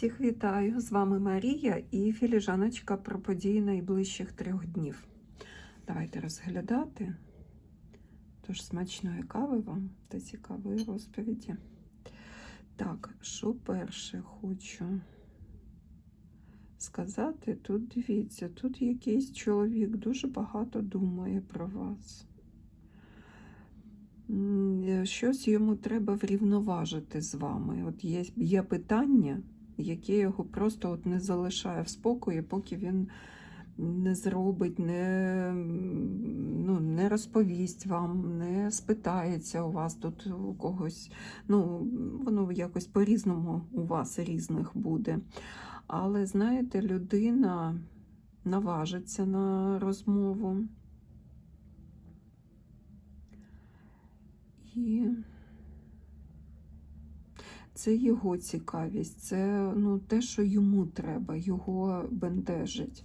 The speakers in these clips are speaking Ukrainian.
Всіх вітаю! З вами Марія і філіжаночка про події найближчих трьох днів. Давайте розглядати. Тож смачної кави вам та цікавої розповіді. Так, що перше хочу сказати? Тут дивіться, тут якийсь чоловік дуже багато думає про вас. Щось йому треба врівноважити з вами. От є, є питання, яке його просто от не залишає в спокої, поки він не зробить, не, ну, не розповість вам, не спитається у вас тут у когось. Ну, воно якось по-різному у вас різних буде. Але знаєте, людина наважиться на розмову. І це його цікавість, це ну, те, що йому треба, його бентежить.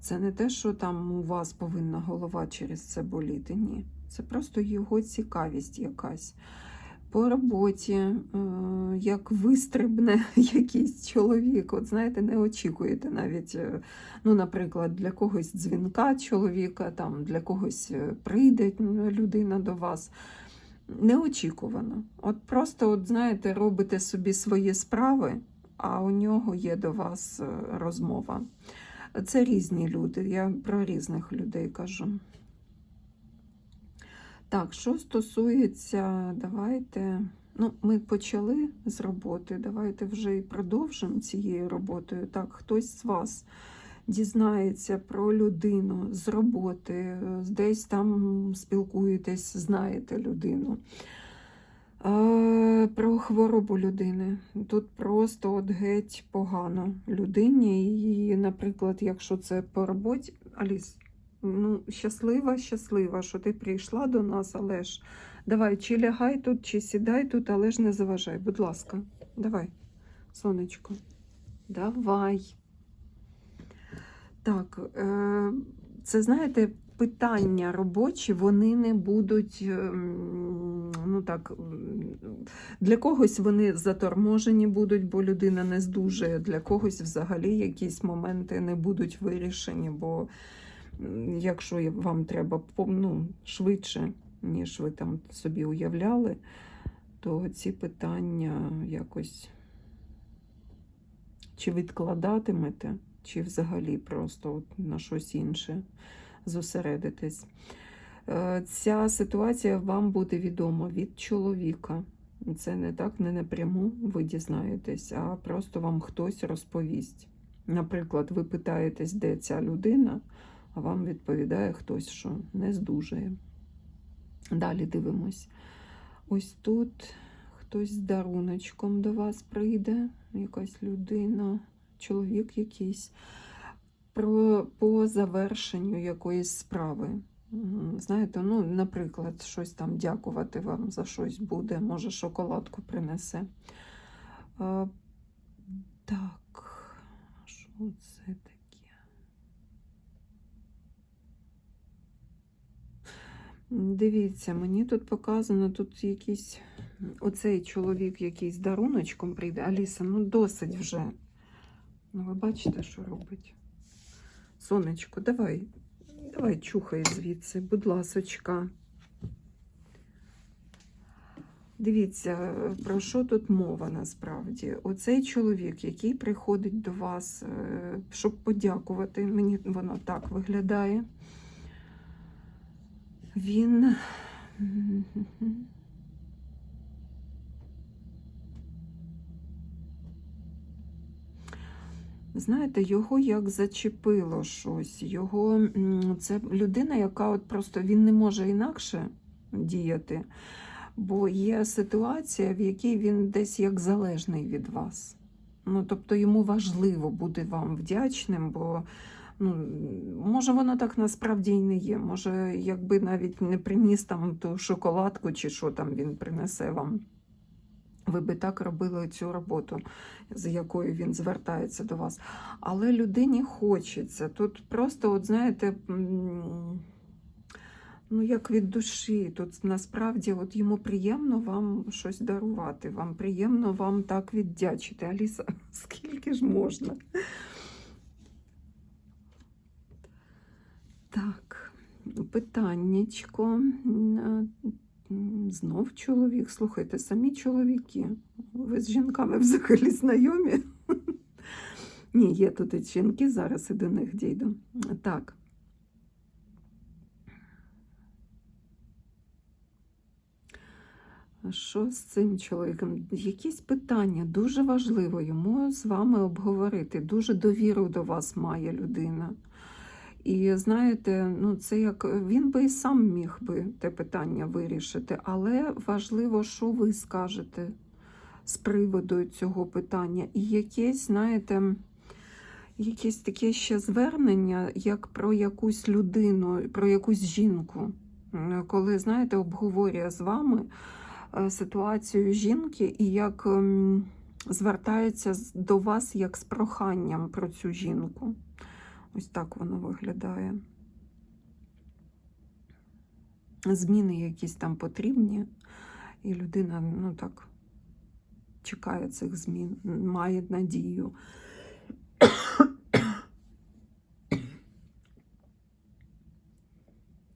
Це не те, що там у вас повинна голова через це боліти. Ні. Це просто його цікавість якась. По роботі, е, як вистрибне якийсь чоловік, от знаєте, не очікуєте навіть, е, ну, наприклад, для когось дзвінка чоловіка, там, для когось е, прийде людина до вас неочікувано. От просто, от знаєте, робите собі свої справи, а у нього є до вас е, розмова. Це різні люди, я про різних людей кажу. Так, що стосується, давайте. Ну, ми почали з роботи. Давайте вже і продовжимо цією роботою. Так, хтось з вас дізнається про людину з роботи, десь там спілкуєтесь, знаєте людину. Е, Про хворобу людини. Тут просто от геть погано людині. І, наприклад, якщо це по роботі, Аліс, ну, щаслива, щаслива, що ти прийшла до нас, але ж давай, чи лягай тут, чи сідай тут, але ж не заважай. Будь ласка, давай, сонечко, давай. Так, е, це знаєте, питання робочі, вони не будуть, ем, ну так, для когось вони заторможені будуть, бо людина не здужує, для когось взагалі якісь моменти не будуть вирішені, бо якщо вам треба ну, швидше, ніж ви там собі уявляли, то ці питання якось чи відкладатимете, чи взагалі просто от на щось інше зосередитись. Е, Ця ситуація вам буде відома від чоловіка. Це не так, не напряму ви дізнаєтесь, а просто вам хтось розповість. Наприклад, ви питаєтесь, де ця людина, а вам відповідає хтось, що не здужує. Далі дивимось. Ось тут хтось з даруночком до вас прийде, якась людина, чоловік якийсь, про, по завершенню якоїсь справи. Знаєте, ну, наприклад, щось там дякувати вам за щось буде, може, шоколадку принесе. А, так, що це таке? Дивіться, мені тут показано, тут якийсь оцей чоловік якийсь даруночком прийде. Аліса, ну досить вже. Ну, ви бачите, що робить? Сонечко, давай, давай чухай звідси, будь ласочка. Дивіться, про що тут мова насправді? Оцей чоловік, який приходить до вас, е, щоб подякувати, мені воно так виглядає. Він. Знаєте, його як зачепило щось. Його це людина, яка от просто він не може інакше діяти, бо є ситуація, в якій він десь як залежний від вас. Ну, тобто йому важливо бути вам вдячним, бо ну, може воно так насправді і не є. Може, якби навіть не приніс там ту шоколадку чи що там він принесе вам. Ви би так робили цю роботу, з якою він звертається до вас. Але людині хочеться. Тут просто, от знаєте, ну, як від душі. Тут насправді от йому приємно вам щось дарувати, вам приємно вам так віддячити. Аліса, скільки ж можна? Так, питаннячко. Знов чоловік. Слухайте, самі чоловіки. Ви з жінками взагалі знайомі? Ні, є тут і жінки, зараз і до них дійду. Так. Що з цим чоловіком? Якісь питання дуже важливо йому з вами обговорити. Дуже довіру до вас має людина. І знаєте, ну це як він би і сам міг би те питання вирішити, але важливо, що ви скажете з приводу цього питання. І якесь, знаєте, якесь таке ще звернення, як про якусь людину, про якусь жінку, коли, знаєте, обговорює з вами е, ситуацію жінки і як звертається до вас як з проханням про цю жінку. Ось так воно виглядає. Зміни якісь там потрібні, і людина, ну так, чекає цих змін, має надію.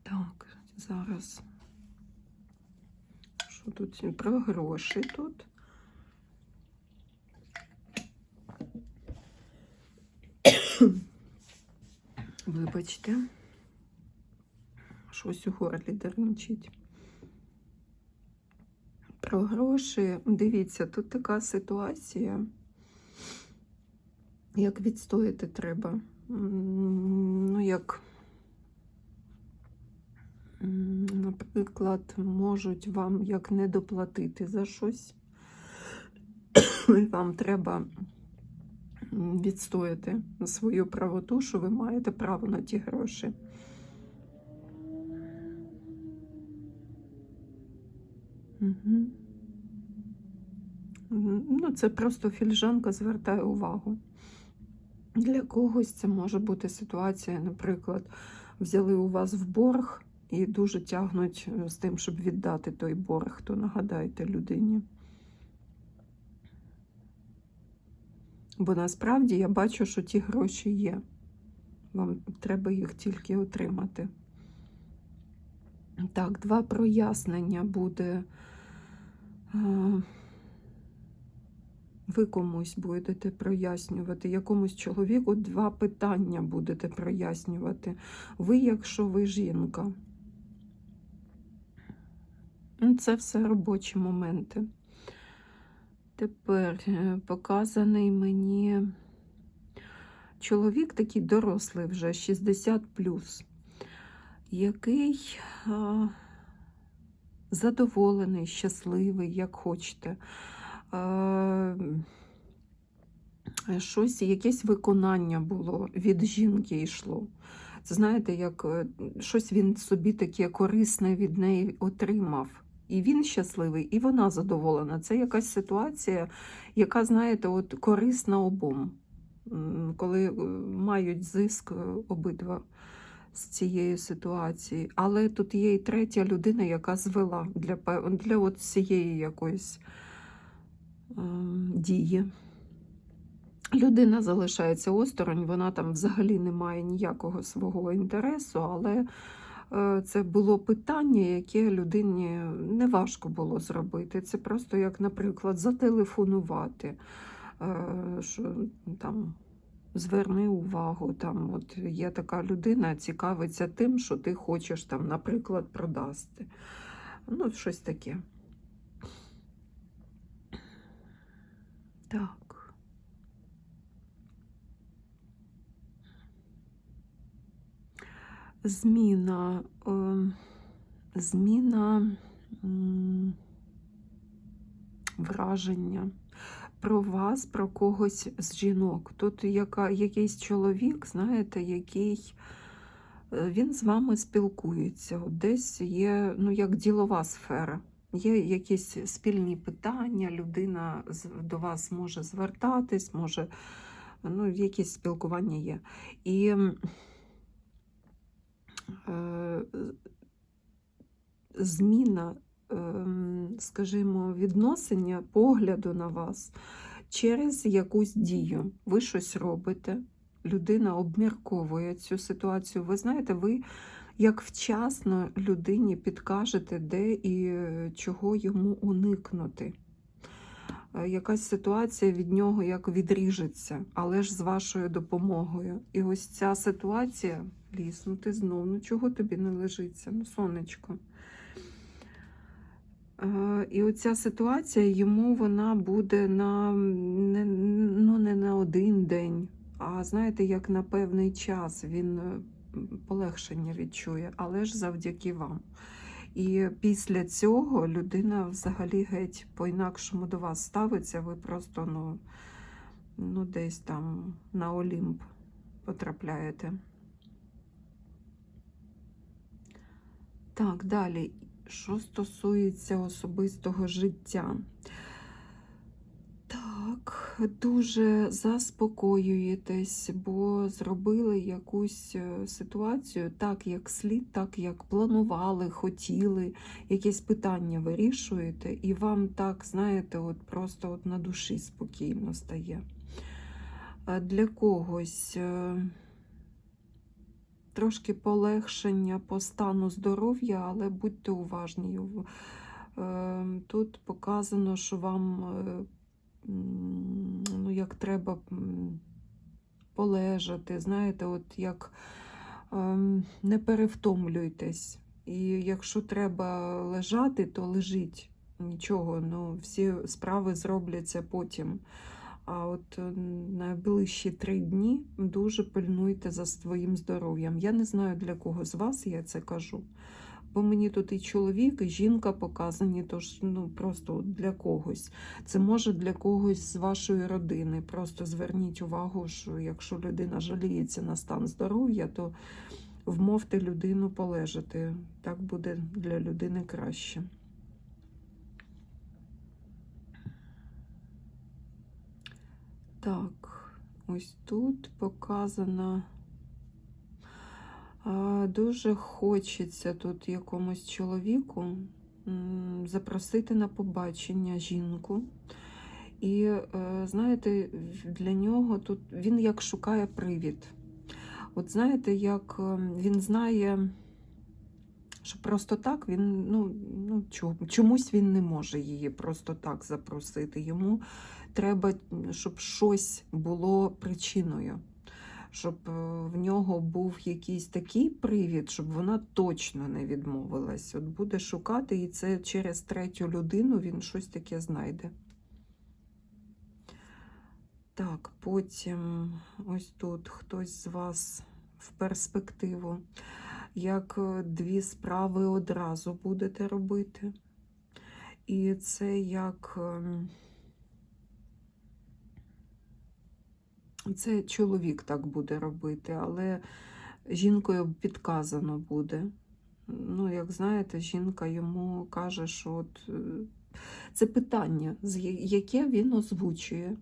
Так, зараз. Що тут? Про гроші тут. Вибачте, щось у горлі деренчить. Про гроші. Дивіться, тут така ситуація, як відстояти треба. Ну, як, наприклад, можуть вам як не доплатити за щось, вам треба відстояти свою правоту, що ви маєте право на ті гроші. Угу. Ну, це просто фільжанка звертає увагу. Для когось це може бути ситуація, наприклад, взяли у вас в борг і дуже тягнуть з тим, щоб віддати той борг, то нагадайте людині. Бо насправді я бачу, що ті гроші є. Вам треба їх тільки отримати. Так, два прояснення буде. Ви комусь будете прояснювати, якомусь чоловіку два питання будете прояснювати. Ви, якщо ви жінка. Ну, Це все робочі моменти. Тепер е, показаний мені чоловік такий дорослий вже 60 який а, задоволений, щасливий, як хочете. А, щось, якесь виконання було від жінки йшло. Знаєте, як е, щось він собі таке корисне від неї отримав. І він щасливий, і вона задоволена. Це якась ситуація, яка, знаєте, от корисна обом, коли е, мають зиск е, обидва з цієї ситуації. Але тут є і третя людина, яка звела для, для от цієї якоїсь ем, дії. Людина залишається осторонь, вона там взагалі не має ніякого свого інтересу, але е, це було питання, яке людині не важко було зробити. Це просто як, наприклад, зателефонувати, е, що там. Зверни увагу, там от є така людина, цікавиться тим, що ти хочеш там, наприклад, продасти. Ну, щось таке. Так. Зміна. Е, зміна враження про вас, про когось з жінок. Тут яка, якийсь чоловік, знаєте, який е, він з вами спілкується. Десь є ну, як ділова сфера. Є якісь спільні питання, людина до вас може звертатись, може, ну, якісь спілкування є. І зміна, ем, скажімо, відносення, погляду на вас через якусь дію. Ви щось робите, людина обмірковує цю ситуацію. Ви знаєте, ви як вчасно людині підкажете, де і е, чого йому уникнути. Е, Якась ситуація від нього як відріжеться, але ж з вашою допомогою. І ось ця ситуація, ліс, ну ти знов, ну чого тобі не лежиться? Ну, сонечко. Е, І оця ситуація йому вона буде на не, ну, не на один день, а знаєте, як на певний час він полегшення відчує, але ж завдяки вам. І після цього людина взагалі геть по-інакшому до вас ставиться, ви просто ну, ну десь там на Олімп потрапляєте. Так, далі. Що стосується особистого життя. Так, дуже заспокоюєтесь, бо зробили якусь е, ситуацію так, як слід, так, як планували, хотіли, якесь питання вирішуєте, і вам так, знаєте, от просто от на душі спокійно стає. Для когось е, трошки полегшення по стану здоров'я, але будьте уважні. Е, Тут показано, що вам ну, як треба полежати, знаєте, от як ем, не перевтомлюйтесь. І якщо треба лежати, то лежіть. Нічого, ну, всі справи зробляться потім. А от е, найближчі три дні дуже пильнуйте за своїм здоров'ям. Я не знаю, для кого з вас я це кажу. Бо мені тут і чоловік, і жінка показані, тож ну просто для когось. Це може для когось з вашої родини. Просто зверніть увагу, що якщо людина жаліється на стан здоров'я, то вмовте людину полежати. Так буде для людини краще. Так, ось тут показано. Дуже хочеться тут якомусь чоловіку запросити на побачення жінку. І е, знаєте, для нього тут він як шукає привід. От знаєте, як е, він знає, що просто так він ну, ну, чомусь він не може її просто так запросити. Йому треба, щоб щось було причиною щоб е, в нього був якийсь такий привід, щоб вона точно не відмовилась. От буде шукати, і це через третю людину він щось таке знайде. Так, потім ось тут хтось з вас в перспективу, як е, дві справи одразу будете робити. І це як. Це чоловік так буде робити, але жінкою підказано буде. Ну, як знаєте, жінка йому каже, що от е, це питання, яке він озвучує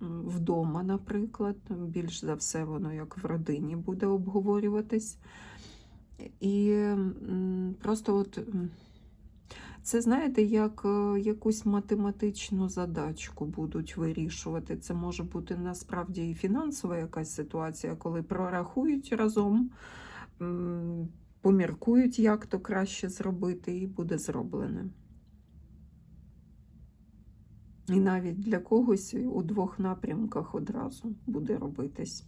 вдома, наприклад. Більш за все, воно як в родині буде обговорюватись. І просто от. Це, знаєте, як е, якусь математичну задачку будуть вирішувати. Це може бути насправді і фінансова якась ситуація, коли прорахують разом, поміркують, як то краще зробити, і буде зроблене. І навіть для когось у двох напрямках одразу буде робитись.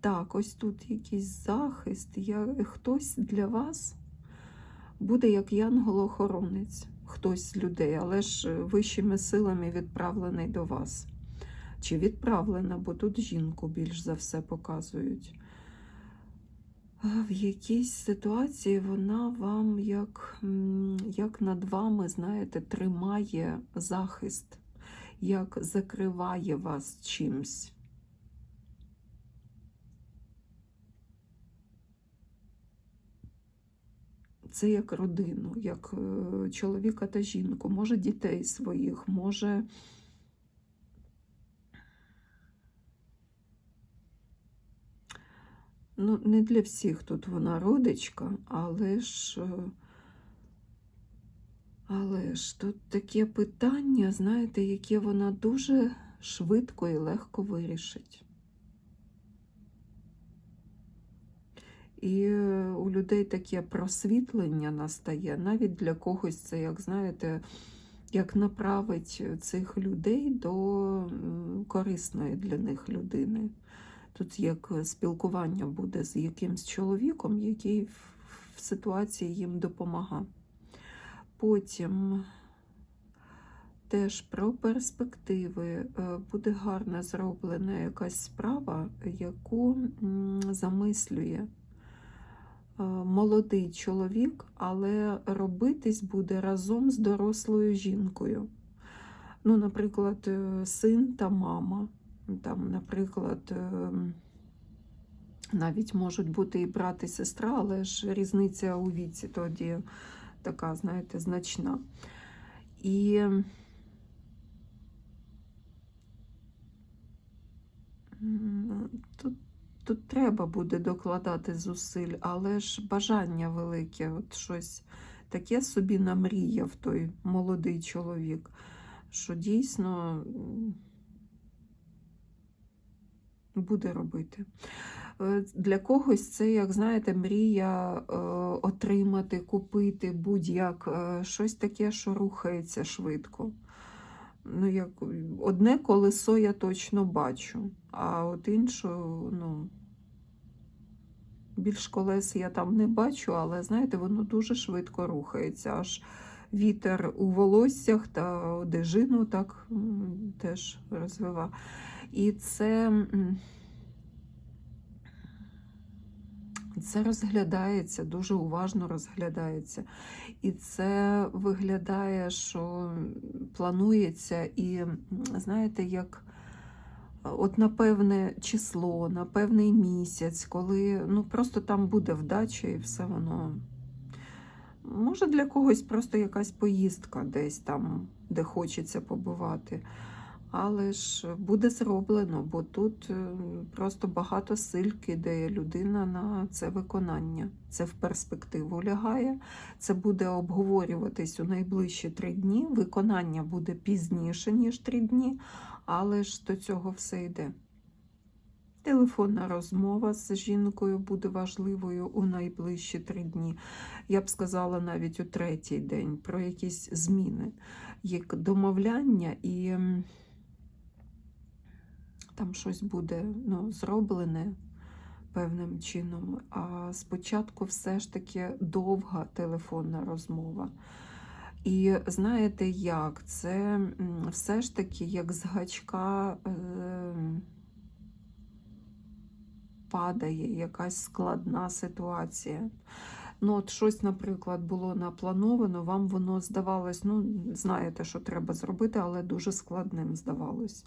Так, ось тут якийсь захист. Я, хтось для вас буде як янголохоронець, хтось з людей, але ж е, вищими силами відправлений до вас. Чи відправлена, бо тут жінку більш за все показують. В якійсь ситуації вона вам як, як над вами, знаєте, тримає захист, як закриває вас чимсь. Це як родину, як е, чоловіка та жінку, може дітей своїх, може. Ну, не для всіх тут вона родичка, але ж е, Але ж тут таке питання, знаєте, яке вона дуже швидко і легко вирішить. І е, у людей таке просвітлення настає, навіть для когось це, як знаєте, як направить цих людей до корисної для них людини. Тут як спілкування буде з якимсь чоловіком, який в ситуації їм допомагає. Потім теж про перспективи е, буде гарно зроблена якась справа, яку замислює молодий чоловік, але робитись буде разом з дорослою жінкою. Ну, наприклад, е, син та мама. Там, наприклад, е, навіть можуть бути і брат, і сестра, але ж різниця у віці тоді така, знаєте, значна. І тут, тут треба буде докладати зусиль, але ж бажання велике, от щось таке собі намріяв той молодий чоловік, що дійсно буде робити. Е, Для когось це, як знаєте, мрія е, отримати, купити будь-як е, щось таке, що рухається швидко. Ну, як одне колесо я точно бачу, а от іншу, ну, більш колес я там не бачу, але знаєте, воно дуже швидко рухається. Аж вітер у волоссях та одежину так теж розвива. І це. м, Це розглядається, дуже уважно розглядається. І це виглядає, що планується, і знаєте, як от на певне число, на певний місяць, коли ну, просто там буде вдача і все воно. Може, для когось просто якась поїздка десь там, де хочеться побувати. Але ж буде зроблено, бо тут е, просто багато силь кидає людина на це виконання. Це в перспективу лягає. Це буде обговорюватись у найближчі три дні. Виконання буде пізніше, ніж три дні, але ж до цього все йде. Телефонна розмова з жінкою буде важливою у найближчі три дні. Я б сказала навіть у третій день про якісь зміни, як домовляння і. Там щось буде ну, зроблене певним чином. А спочатку все ж таки довга телефонна розмова. І знаєте як? Це все ж таки як з гачка е, падає якась складна ситуація. Ну, от щось, наприклад, було наплановано, вам воно здавалось, ну, знаєте, що треба зробити, але дуже складним здавалось.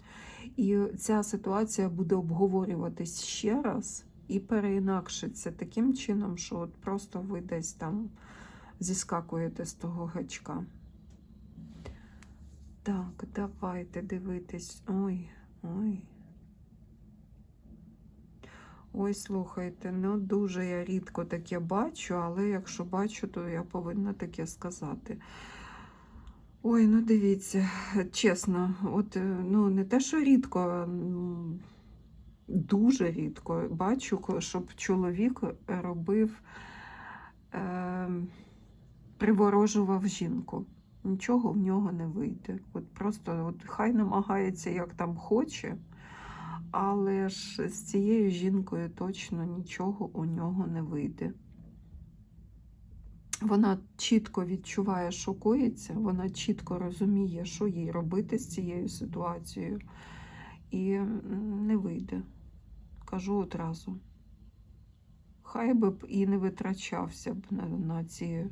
І ця ситуація буде обговорюватись ще раз і переінакшиться таким чином, що от просто ви десь там зіскакуєте з того гачка. Так, давайте дивитись. Ой, ой. Ой, слухайте, ну дуже я рідко таке бачу, але якщо бачу, то я повинна таке сказати. Ой, ну дивіться, чесно, от е, ну не те, що рідко, дуже рідко бачу, щоб чоловік робив, е, приворожував жінку. Нічого в нього не вийде. От просто от хай намагається, як там хоче, але ж з цією жінкою точно нічого у нього не вийде. Вона чітко відчуває, що коїться, вона чітко розуміє, що їй робити з цією ситуацією, і не вийде. Кажу одразу. Хай би б і не витрачався б на, на ці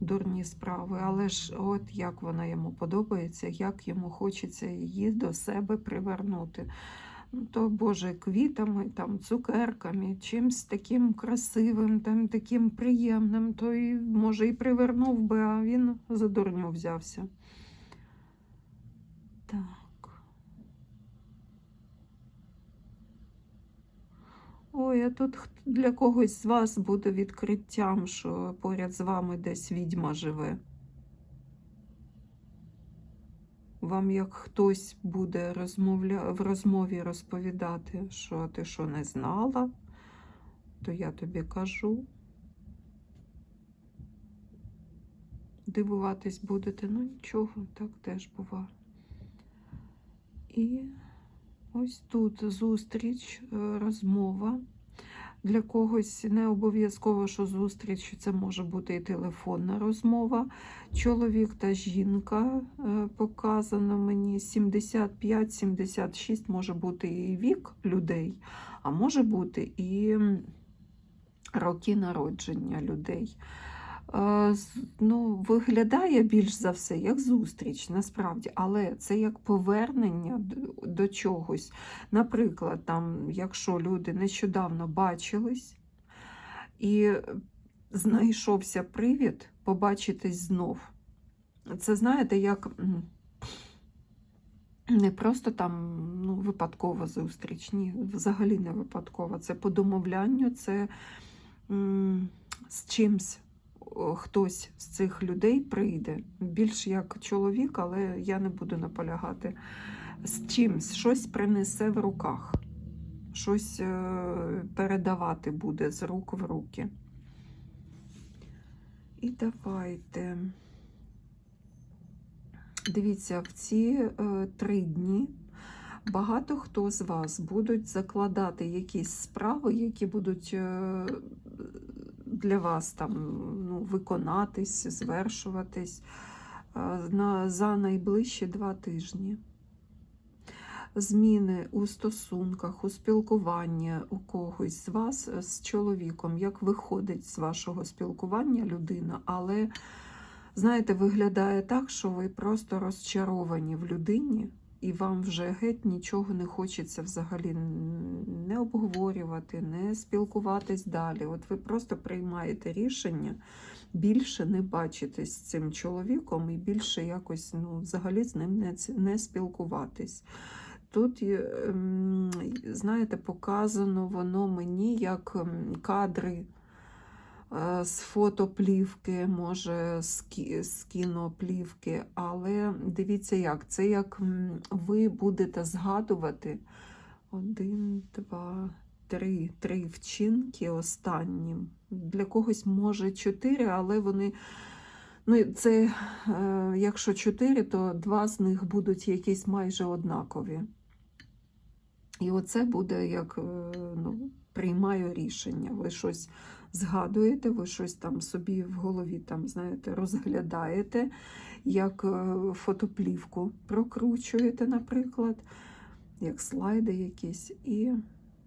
дурні справи, але ж от як вона йому подобається, як йому хочеться її до себе привернути. Ну, то Боже, квітами, там, цукерками, чимсь таким красивим, там, таким приємним, то і, може, і привернув би, а він за дурню взявся. Так. Ой, а тут для когось з вас буде відкриттям, що поряд з вами десь відьма живе. Вам як хтось буде розмовля... в розмові розповідати, що ти що не знала, то я тобі кажу. Дивуватись будете, ну нічого, так теж бува. І ось тут зустріч, е, розмова. Для когось не обов'язково, що зустріч це може бути і телефонна розмова. Чоловік та жінка е, показано мені 75-76 може бути і вік людей, а може бути і роки народження людей. Ну, виглядає більш за все як зустріч, насправді, але це як повернення до чогось. Наприклад, там, якщо люди нещодавно бачились і знайшовся привід побачитись знов. Це знаєте, як не просто там ну, випадкова зустріч, ні, взагалі не випадкова. Це по домовлянню, це м, з чимсь хтось з цих людей прийде. Більш як чоловік, але я не буду наполягати. З чимсь щось принесе в руках, щось е, передавати буде з рук в руки. І давайте. Дивіться, в ці е, три дні багато хто з вас будуть закладати якісь справи, які будуть е, для вас там ну, виконатись, звершуватись е, на, за найближчі два тижні. Зміни у стосунках, у спілкуванні у когось з вас е, з чоловіком, як виходить з вашого спілкування людина, але знаєте, виглядає так, що ви просто розчаровані в людині, і вам вже геть нічого не хочеться взагалі не обговорювати, не спілкуватись далі. От ви просто приймаєте рішення більше не бачитись з цим чоловіком і більше якось ну, взагалі з ним не, не спілкуватись. Тут, ем, знаєте, показано воно мені як кадри е, з фотоплівки, може, з кіноплівки, але дивіться як, це як ви будете згадувати один, два, три, три вчинки останні. Для когось може чотири, але вони. Ну, це, е, якщо чотири, то два з них будуть якісь майже однакові. І оце буде як е, ну, приймаю рішення. Ви щось згадуєте, ви щось там собі в голові там, знаєте, розглядаєте, як е, фотоплівку прокручуєте, наприклад, як слайди якісь, і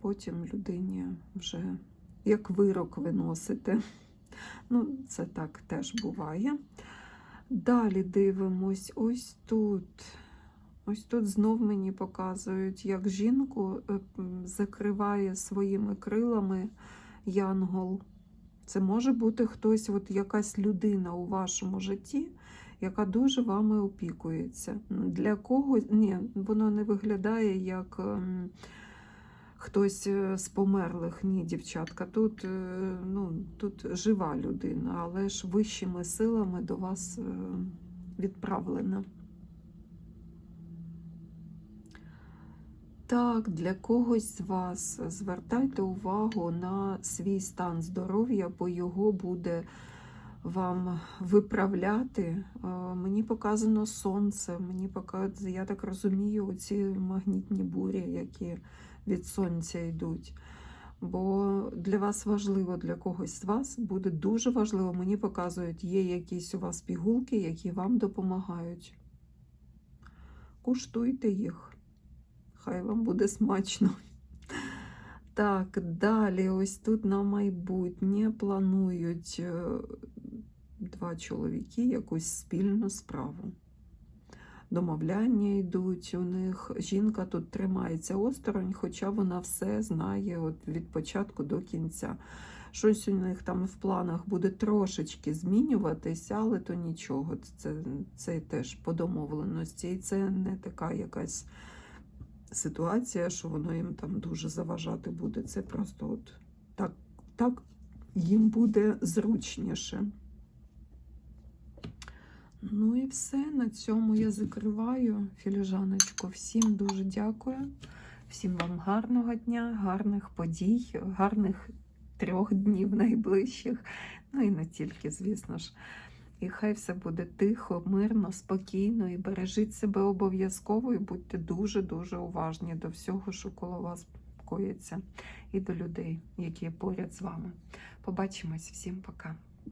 потім людині вже як вирок виносите. Ну, це так теж буває. Далі дивимось ось тут. Ось тут знов мені показують, як жінку е, закриває своїми крилами янгол. Це може бути хтось, от якась людина у вашому житті, яка дуже вами опікується. Для когось ні, воно не виглядає як ем, хтось е, з померлих. Ні, дівчатка. Тут, е, ну, тут жива людина, але ж вищими силами до вас е, відправлена. Так, для когось з вас звертайте увагу на свій стан здоров'я, бо його буде вам виправляти. Е, Мені показано сонце, мені показано, я так розумію, ці магнітні бурі, які від сонця йдуть. Бо для вас важливо, для когось з вас буде дуже важливо. Мені показують, є якісь у вас пігулки, які вам допомагають. Куштуйте їх. Хай вам буде смачно. Так, далі, ось тут на майбутнє планують е, два чоловіки якусь спільну справу. Домовляння йдуть у них. Жінка тут тримається осторонь, хоча вона все знає от від початку до кінця. Щось у них там в планах буде трошечки змінюватися, але то нічого. Це, це теж по домовленості. І це не така якась ситуація, що воно їм там дуже заважати буде. Це просто от так, так їм буде зручніше. Ну і все. На цьому я закриваю філіжаночку. Всім дуже дякую. Всім вам гарного дня, гарних подій, гарних трьох днів найближчих. Ну і не тільки, звісно ж. І хай все буде тихо, мирно, спокійно і бережіть себе обов'язково і будьте дуже-дуже уважні до всього, що коло вас коїться, і до людей, які поряд з вами. Побачимось всім пока.